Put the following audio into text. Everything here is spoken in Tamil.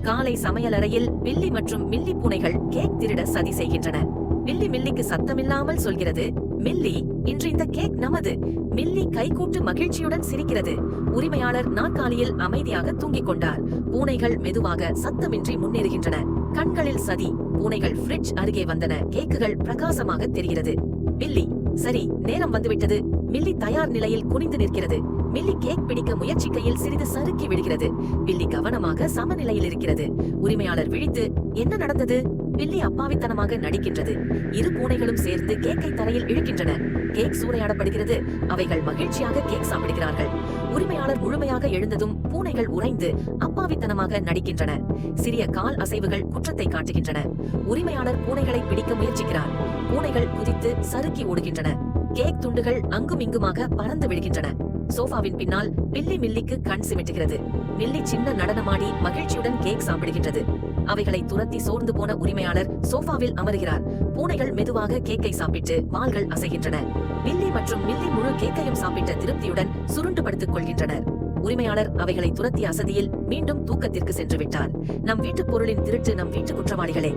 காலை சமையலறையில் பில்லி மற்றும் மில்லி பூனைகள் கேக் திருட சதி செய்கின்றன. பில்லி மில்லிக்கு சத்தமில்லாமல் சொல்கிறது மில்லி இன்று இந்த கேக் நமது. மில்லி கைகூட்டு மகிழ்ச்சியுடன் சிரிக்கிறது. உரிமையாளர் நாற்காலியில் அமைதியாக தூங்கிக் கொண்டார். பூனைகள் மெதுவாக சத்தமின்றி முன்னேறுகின்றன. கண்களில் சதி பூனைகள் ஃப்ரிட்ஜ் அருகே வந்தன. கேக்குகள் பிரகாசமாக தெரிகிறது. மில்லி சரி நேரம் வந்துவிட்டது. மில்லி தயார் நிலையில் குனிந்து நிற்கிறது. மில்லி கேக் பிடிக்க முயற்சிக்கையில் சிறிது சறுக்கி விடுகிறது. பில்லி கவனமாக சமநிலையில் இருக்கிறது. உரிமையாளர் விழித்து என்ன நடந்தது? பில்லி அப்பாவித்தனமாக நடிக்கின்றது. இரு பூனைகளும் சேர்ந்து கேக்கை தரையில் இழுக்கின்றன. கேக் சூறையாடப்படுகிறது. அவைகள் மகிழ்ச்சியாக கேக் சாப்பிடுகிறார்கள். உரிமையாளர் முழுமையாக எழுந்ததும் பூனைகள் உறைந்து அப்பாவித்தனமாக நடிக்கின்றன. சிறிய கால் அசைவுகள் குற்றத்தை காட்டுகின்றன. உரிமையாளர் பூனைகளை பிடிக்க முயற்சிக்கிறார். பூனைகள் குதித்து சறுக்கி ஓடுகின்றன. கேக் துண்டுகள் அங்கும் இங்குமாக பறந்து விடுகின்றன சோஃபாவின் பின்னால் பில்லி மில்லிக்கு கண் சிமிட்டுகிறது. மில்லி சின்ன நடனமாடி மகிழ்ச்சியுடன் கேக் சாப்பிடுகின்றது. அவைகளை துரத்தி சோர்ந்து போன உரிமையாளர் சோஃபாவில் அமருகிறார். பூனைகள் மெதுவாக கேக்கை சாப்பிட்டு வாள்கள் அசைகின்றன. மில்லி மற்றும் மில்லி முழு கேக்கையும் சாப்பிட்ட திருப்தியுடன் சுருண்டு படுத்துக் கொள்கின்றனர். உரிமையாளர் அவைகளை துரத்திய அசதியில் மீண்டும் தூக்கத்திற்கு சென்று விட்டார். நம் வீட்டுப் பொருளின் திருட்டு நம் வீட்டு குற்றவாளிகளே.